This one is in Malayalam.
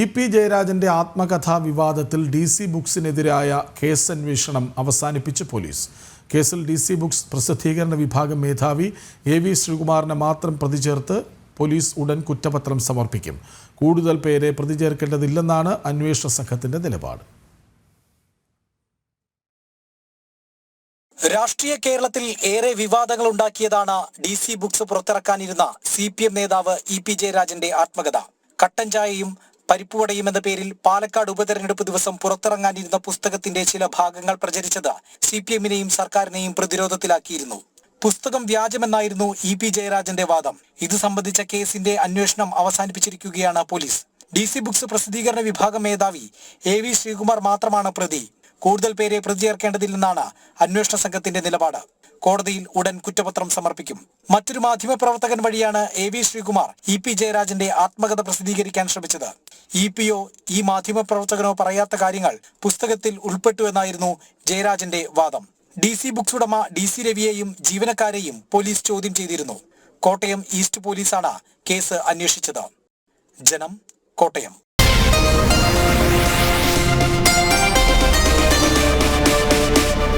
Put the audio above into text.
ഇ പി ജയരാജന്റെ ആത്മകഥാ വിവാദത്തിൽ ഡി സി ബുക്സിനെതിരായ കേസ് അന്വേഷണം അവസാനിപ്പിച്ച് പോലീസ്. കേസിൽ ഡി സി ബുക്സ് പ്രസിദ്ധീകരണ വിഭാഗം മേധാവി എ വി ശ്രീകുമാറിനെ മാത്രം പ്രതി ചേർത്ത് പോലീസ് ഉടൻ കുറ്റപത്രം സമർപ്പിക്കും. കൂടുതൽ പേരെ പ്രതി ചേർക്കേണ്ടതില്ലെന്നാണ് അന്വേഷണ സംഘത്തിന്റെ നിലപാട്. രാഷ്ട്രീയ കേരളത്തിൽ ഏറെ വിവാദങ്ങൾ ഉണ്ടാക്കിയതാണ് ഡി സി ബുക്സ് പുറത്തിറക്കാനിരുന്ന സി പി എം നേതാവ് ഇ പി ജയരാജന്റെ ആത്മകഥ. കട്ടൻ ചായയും പരിപ്പുവടയും എന്ന പേരിൽ പാലക്കാട് ഉപതെരഞ്ഞെടുപ്പ് ദിവസം പുറത്തിറങ്ങാനിരുന്ന പുസ്തകത്തിന്റെ ചില ഭാഗങ്ങൾ പ്രചരിച്ചത് സി പി എമ്മിനെയും സർക്കാരിനെയും പ്രതിരോധത്തിലാക്കിയിരുന്നു. പുസ്തകം വ്യാജമെന്നായിരുന്നു ഇ പി ജയരാജന്റെ വാദം. ഇത് സംബന്ധിച്ച കേസിന്റെ അന്വേഷണം അവസാനിപ്പിച്ചിരിക്കുകയാണ് പോലീസ്. ഡി സി ബുക്സ് പ്രസിദ്ധീകരണ വിഭാഗം മേധാവി എ വി ശ്രീകുമാർ മാത്രമാണ് പ്രതി. കൂടുതൽ പേരെ പ്രതി ചേർക്കേണ്ടതില്ലെന്നാണ് അന്വേഷണ സംഘത്തിന്റെ നിലപാട്. കോടതിയിൽ ഉടൻ കുറ്റപത്രം സമർപ്പിക്കും. മറ്റൊരു മാധ്യമപ്രവർത്തകൻ വഴിയാണ് A V Sreekumar E P ജയരാജന്റെ ആത്മകഥ പ്രസിദ്ധീകരിക്കാൻ ശ്രമിച്ചത്. ഇ പിയോ ഈ മാധ്യമപ്രവർത്തകനോ പറയാത്ത കാര്യങ്ങൾ പുസ്തകത്തിൽ ഉൾപ്പെട്ടു എന്നായിരുന്നു ജയരാജന്റെ വാദം. ഡി സി ബുക്സ് ഉടമ ഡി സി രവിയെയും ജീവനക്കാരെയും പോലീസ് ചോദ്യം ചെയ്തിരുന്നു. കോട്ടയം ഈസ്റ്റ് പോലീസാണ് കേസ് അന്വേഷിച്ചത്. ജനം കോട്ടയം.